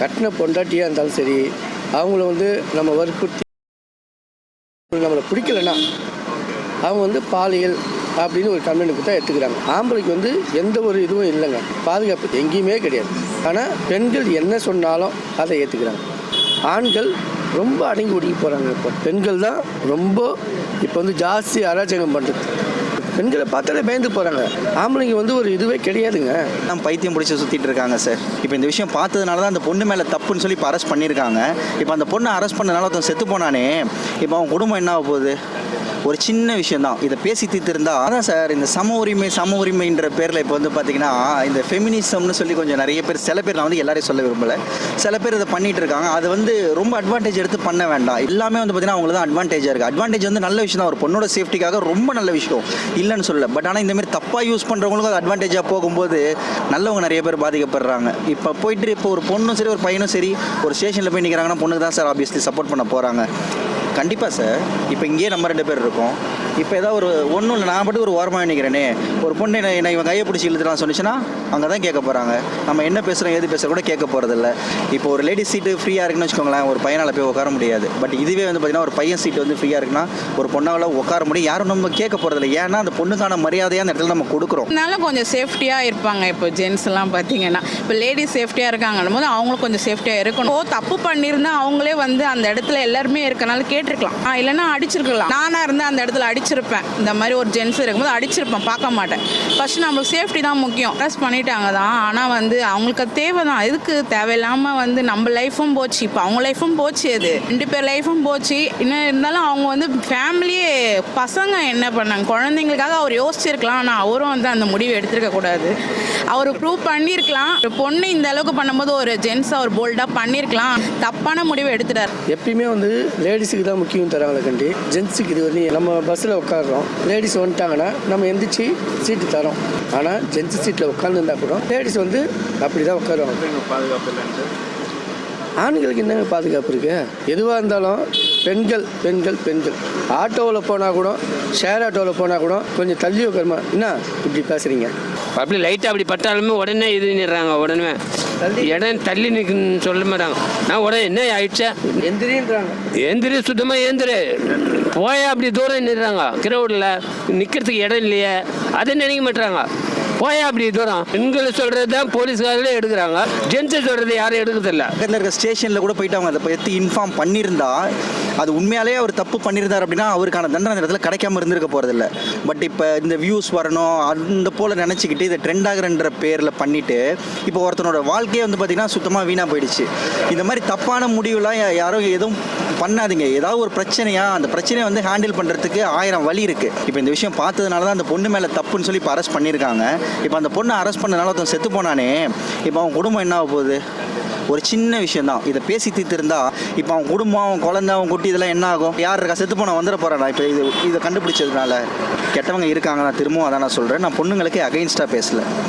கட்டின பொண்டாட்டியாக இருந்தாலும் சரி அவங்கள வந்து நம்ம வற்புறுத்தி நம்மளை பிடிக்கலன்னா அவங்க வந்து பாலியல் அப்படின்னு ஒரு கம்ப்ளைண்ட் தான் எடுத்துக்கிறாங்க. ஆம்பளைக்கு வந்து எந்த ஒரு இதுவும் இல்லைங்க. பாதுகாப்பு எங்கேயுமே கிடையாது. ஆனால் பெண்கள் என்ன சொன்னாலும் அதை ஏற்றுக்கிறாங்க ஆண்கள் ரொம்ப அடங்கி ஒடுங்கி போகிறாங்க இப்போ. பெண்கள் தான் ரொம்ப இப்போ வந்து ஜாஸ்தி அராஜகம் பண்ணுறது பெண்களை பார்த்தாலே பயந்து போகிறாங்க ஆம்பளைங்க வந்து ஒரு இதுவே கிடையாதுங்க. நான் பைத்தியம் பிடிச்சி சுற்றிட்டு இருக்காங்க சார் இப்போ இந்த விஷயம் பார்த்ததுனால தான் அந்த பொண்ணு மேலே தப்புன்னு சொல்லி இப்போ அரெஸ்ட் பண்ணியிருக்காங்க. இப்போ அந்த பொண்ணை அரெஸ்ட் பண்ணனால ஒருத்தன் செத்து போனானே இப்போ அவன் குடும்பம் என்ன ஆக போகுது? ஒரு சின்ன விஷயம் தான் இதை பேசி தீர்த்திருந்தா அதான் சார் இந்த சம உரிமை சம உரிமைன்ற பேரில் இப்போ வந்து பார்த்தீங்கன்னா இந்த ஃபெமினிசம்னு சொல்லி கொஞ்சம் நிறைய பேர் சில பேர் நான் வந்து எல்லாரையும் சொல்ல விரும்பலை. சில பேர் இதை பண்ணிட்டு இருக்காங்க. அது வந்து ரொம்ப அட்வான்டேஜ் எடுத்து பண்ண வேண்டாம். எல்லாமே வந்து பார்த்தீங்கன்னா அவங்களுக்கு தான் அட்வான்டேஜாக இருக்குது அட்வான்டேஜ் வந்து நல்ல விஷயம் தான் ஒரு பொண்ணோட சேஃப்டிக்காக ரொம்ப நல்ல விஷயம். இல்லைன்னு சொல்லலை. பட் ஆனால் இந்தமாரி தப்பாக யூஸ் பண்ணுறவங்களுக்கும் அது அட்வான்டேஜாக போகும்போது நல்லவங்க நிறைய பேர் பாதிக்கப்படுறாங்க. இப்போ போயிட்டு இப்போ ஒரு பொண்ணும் சரி ஒரு பையனும் சரி ஒரு ஸ்டேஷனில் போய் நிற்கிறாங்கன்னா பொண்ணுக்கு தான் சார் ஆப்வியஸ்லி சப்போர்ட் பண்ண போகிறாங்க கண்டிப்பாக சார். இப்போ இங்கேயே நம்ம ரெண்டு பேர் இருக்கோம். இப்போ ஏதாவது ஒரு ஒன்றும் இல்லை நான் மட்டும் ஒரு ஓரமாக நினைக்கிறேனே. ஒரு பொண்ணு என்ன என்னை இவன் கையை பிடிச்சி இழுத்துலாம் சொன்னிச்சுன்னா அங்கே தான் கேட்க போகிறாங்க நம்ம என்ன பேசுகிறோம் எது பேசுகிறோம் கூட கேட்க போகிறதில்ல இப்போ ஒரு லேடிஸ் சீட்டு ஃப்ரீயாக இருக்குன்னு வச்சுக்கோங்களேன் ஒரு பையனால் போய் உட்கார முடியாது. பட் இதுவே வந்து பார்த்திங்கன்னா ஒரு பையன் சீட்டு வந்து ஃப்ரீயாக இருக்குன்னா ஒரு பொண்ணால் உட்கார முடியும். யாரும் நம்ம கேட்க போகிறதில்ல ஏன்னா அந்த பொண்ணுக்கான மரியாதையாக அந்த இடத்துல நம்ம கொடுக்குறோம். அதனால கொஞ்சம் சேஃப்டியாக இருப்பாங்க இப்போ ஜென்ஸ்லாம் பார்த்தீங்கன்னா இப்போ லேடிஸ் சேஃப்டியாக இருக்காங்கன்னும் போது அவங்களும் கொஞ்சம் சேஃப்டியாக இருக்கணும். ஓ தப்பு பண்ணியிருந்தா அவங்களே வந்து அந்த இடத்துல எல்லாருமே இருக்கனால கேட்டிருக்கலாம். ஆ இல்லைன்னா அடிச்சிருக்கலாம். நானாக இருந்தால் அந்த இடத்துல அடிச்சிருப்பேன். இந்த மாதிரி ஒரு ஜென்ஸ் இருக்கும்போது அடிச்சிருப்பேன் பார்க்க மாட்டேன். ஃபர்ஸ்ட் நம்மளுக்கு சேஃப்டி தான் முக்கியம். ட்ரெஸ் பண்ணிட்டாங்க தான். ஆனால் வந்து அவங்களுக்கு அது தேவை தான். எதுக்கு தேவையில்லாமல் வந்து நம்ம லைஃபும் போச்சு. இப்போ அவங்க லைஃபும் போச்சு அது. ரெண்டு பேர் லைஃபும் போச்சு. இன்னும் இருந்தாலும் அவங்க வந்து ஃபேமிலியே பசங்க என்ன பண்ணாங்க? குழந்தைங்களுக்காக அவர் யோசிச்சிருக்கலாம். ஆனால் அவரும் வந்து அந்த முடிவு எடுத்திருக்க கூடாது. அவர் ப்ரூவ் பண்ணியிருக்கலாம். ஒரு பொண்ணு இந்த அளவுக்கு பண்ணும்போது ஒரு ஜென்ஸ் அவர் போல்டாக பண்ணியிருக்கலாம். தப்பான முடிவு எடுத்துட்டார். எப்பயுமே வந்து லேடிஸுக்கு தான் முக்கியம் தராங்களே கண்டி ஜென்ஸுக்கு இது வந்து நம்ம பஸ்ஸில் உட்காடுறோம் லேடிஸ் வந்துட்டாங்கன்னா நம்ம எந்திரிச்சு சீட்டு தரோம். ஆனால் ஜென்ஸ் சீட்டில் உட்காந்துருந்தா கூட லேடிஸ் வந்து அப்படி தான் உட்காருவாங்க. ஆண்களுக்கு என்னங்க பாதுகாப்பு இருக்கு? எதுவாக இருந்தாலும் பெண்கள் பெண்கள் பெண்கள். ஆட்டோவில் போனால் கூட ஷேர் ஆட்டோவில் போனால் கூட கொஞ்சம் தள்ளி உட்காருமா? என்ன இப்படி பேசுகிறீங்க அப்படி லைட்டாக அப்படி பட்டாலுமே உடனே இது நிடுறாங்க உடனே? இடம் தள்ளி நிற்குன்னு சொல்ல மாட்டாங்க. நான் உடனே என்ன ஆயிடுச்சா? எந்திரின்றாங்க. ஏந்திரி சுத்தமாக ஏந்திரு போயா அப்படி தூரம் நின்றாங்க கிரௌடில் நிற்கிறதுக்கு இடம் இல்லையே. அதை நினைக்க மாட்டாங்க போய் அப்படி தூரம்? பெண்களை சொல்றது தான் போலீஸ்காரர்களே எடுக்கிறாங்க. ஜென்ஸை சொல்கிறது யாரும் எடுக்கிறதில்ல. பக்கத்தில் இருக்க ஸ்டேஷனில் கூட போயிட்டு அவங்க அதை பற்றி இன்ஃபார்ம் பண்ணியிருந்தா அது உண்மையாலேயே அவர் தப்பு பண்ணியிருந்தார் அப்படின்னா அவருக்கான தண்டனை அந்த இடத்துல கிடைக்காம இருந்திருக்க போகிறதில்ல பட் இப்போ இந்த வியூஸ் வரணும் அந்த போல் நினச்சிக்கிட்டு இதை ட்ரெண்ட் ஆகுறன்ற பேரில் பண்ணிவிட்டு இப்போ ஒருத்தனோட வாழ்க்கையே வந்து பார்த்திங்கன்னா சுத்தமாக வீணாக போயிடுச்சு. இந்த மாதிரி தப்பான முடிவுலாம் யாரும் எதுவும் பண்ணாதீங்க. ஏதாவது ஒரு பிரச்சனையா அந்த பிரச்சனையை வந்து ஹேண்டில் பண்ணுறதுக்கு ஆயிரம் வழி இருக்குது இப்போ இந்த விஷயம் பார்த்ததுனால தான் அந்த பொண்ணு மேலே தப்புன்னு சொல்லி இப்போ அரெஸ்ட் பண்ணியிருக்காங்க. இப்போ அந்த பொண்ணை அரெஸ்ட் பண்ணனால ஒருத்தன் செத்து போனானே இப்போ அவன் குடும்பம் என்ன ஆக போகுது? ஒரு சின்ன விஷயம் தான் இதை பேசி தீர்த்திருந்தா இப்போ அவன் குடும்பம் அவன் குழந்தை அவன் குட்டி இதெல்லாம் என்ன ஆகும்? யார் இருக்கா? செத்து போன வந்துட போகிறானா இப்போ இது இதை கண்டுபிடிச்சதுனால. கெட்டவங்க இருக்காங்க நான் திரும்பவும் அதான் நான் சொல்கிறேன் நான் பொண்ணுங்களுக்கு அகைன்ஸ்டாக பேசலை.